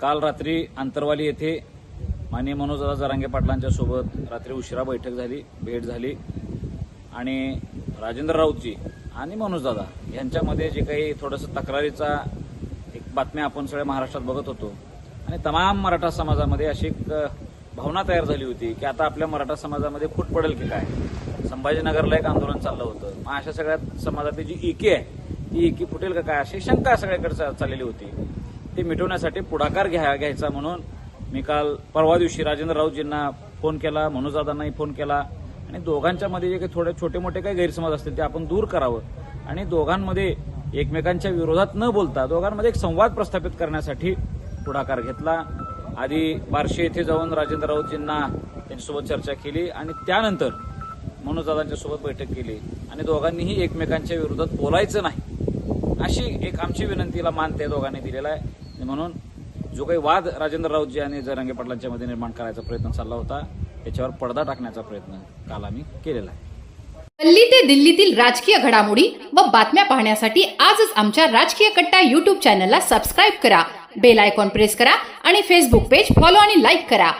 काल रात्री अंतरवाली येथे माननीय मनोजदादा जरांगे पाटलांच्या सोबत रात्री उशिरा बैठक झाली भेट झाली. आणि राजेंद्र राऊतजी आणि मनोजदादा यांच्यामध्ये जे काही थोडंसं तक्रारीचा एक बातम्या आपण सगळ्या महाराष्ट्रात बघत होतो. आणि तमाम मराठा समाजामध्ये अशी एक भावना तयार झाली होती की आता आपल्या मराठा समाजामध्ये फूट पडेल की काय? संभाजीनगरला एक आंदोलन चाललं होतं. मग अशा सगळ्या समाजातली जी एकी आहे ती एकी फुटेल का काय? अशी शंका सगळ्याकडे चा- चाललेली होती. ते मिटवण्यासाठी पुढाकार घ्या घ्यायचा म्हणून मी काल परवा दिवशी राजेंद्र राऊतजींना फोन केला मनोजदादांनाही फोन केला. आणि दोघांच्यामध्ये जे काही थोडे छोटे मोठे काही गैरसमज असतील ते आपण दूर करावं. आणि दोघांमध्ये एकमेकांच्या विरोधात न बोलता दोघांमध्ये एक संवाद प्रस्थापित करण्यासाठी पुढाकार घेतला. आधी बार्शी येथे जाऊन राजेंद्र राऊतजींना त्यांच्यासोबत चर्चा केली आणि त्यानंतर मनोजदादांच्या सोबत बैठक केली. आणि दोघांनीही एकमेकांच्या विरोधात बोलायचं नाही. अशी एक आमची विनंतीला मान त्या दोघांनी दिलेला आहे. म्हणून जो काही वाद राजेंद्र राऊतजी आणि जरांगे पाटलांच्या मध्ये निर्माण करायचा प्रयत्न चालला होता त्याच्यावर पडदा टाकण्याचा प्रयत्न काल आम्ही केलेला आहे. दिल्ली ते दिल्लीतील राजकीय घडामोडी व बातम्या पाहण्यासाठी आजच आमच्या राजकीय कट्टा युट्यूब चॅनलला सबस्क्राईब करा. बेल आयकॉन प्रेस करा आणि फेसबुक पेज फॉलो आणि लाईक करा.